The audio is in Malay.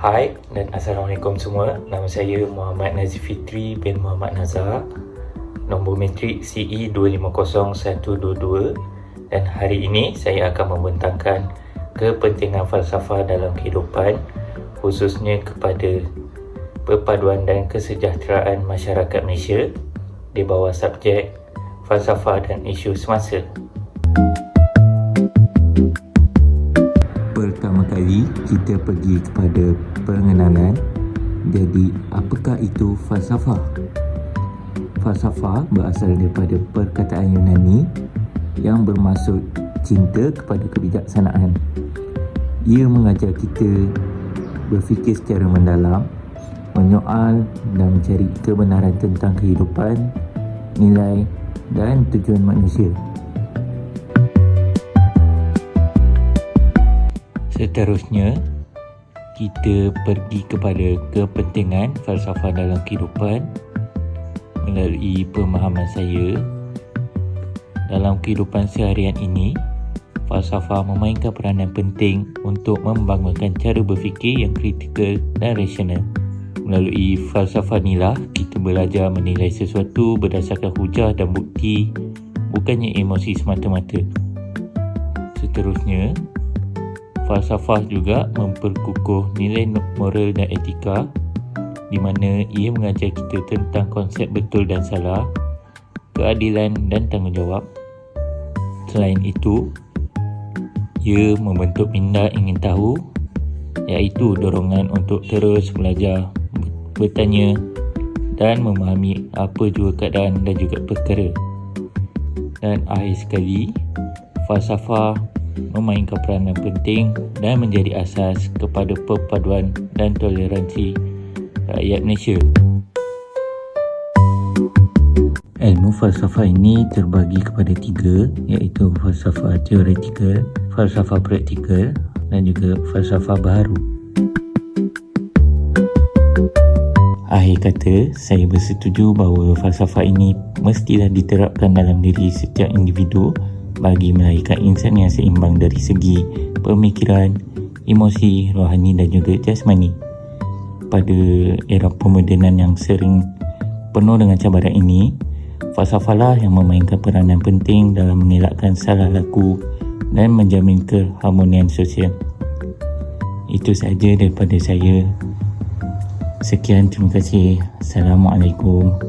Hai dan Assalamualaikum semua. Nama saya Muhammad Nazif Fitri bin Muhammad Nazar. Nombor metrik E CE 250122 Dan hari ini saya akan membentangkan kepentingan falsafah dalam kehidupan Khususnya kepada perpaduan dan kesejahteraan masyarakat Malaysia Di bawah subjek falsafah dan isu semasa. Pertama kali kita pergi kepada pengenalan. Jadi apakah itu falsafah? Falsafah berasal daripada perkataan Yunani Yang bermaksud cinta kepada kebijaksanaan. Ia mengajar kita berfikir secara mendalam Menyoal dan mencari kebenaran tentang kehidupan Nilai dan tujuan manusia Seterusnya, kita pergi kepada kepentingan falsafah dalam kehidupan melalui pemahaman saya. Dalam kehidupan seharian ini, falsafah memainkan peranan penting untuk membangunkan cara berfikir yang kritikal dan rasional. Melalui falsafah inilah kita belajar menilai sesuatu berdasarkan hujah dan bukti, bukannya emosi semata-mata. Seterusnya, falsafah juga memperkukuh nilai moral dan etika di mana ia mengajar kita tentang konsep betul dan salah, keadilan dan tanggungjawab. Selain itu, ia membentuk minda ingin tahu iaitu dorongan untuk terus belajar, bertanya dan memahami apa juga keadaan dan juga perkara. Dan akhir sekali, falsafah memainkan peranan penting dan menjadi asas kepada perpaduan dan toleransi rakyat Malaysia. Ilmu falsafah ini terbagi kepada tiga iaitu falsafah teoretikal, falsafah praktikal dan juga falsafah baharu. Akhir kata, saya bersetuju bahawa falsafah ini mestilah diterapkan dalam diri setiap individu bagi melahirkan insan yang seimbang dari segi pemikiran, emosi, rohani dan juga jasmani. Pada era pemodenan yang sering penuh dengan cabaran ini, falsafahlah yang memainkan peranan penting dalam mengelakkan salah laku dan menjamin keharmonian sosial. Itu sahaja daripada saya. Sekian, terima kasih. Assalamualaikum.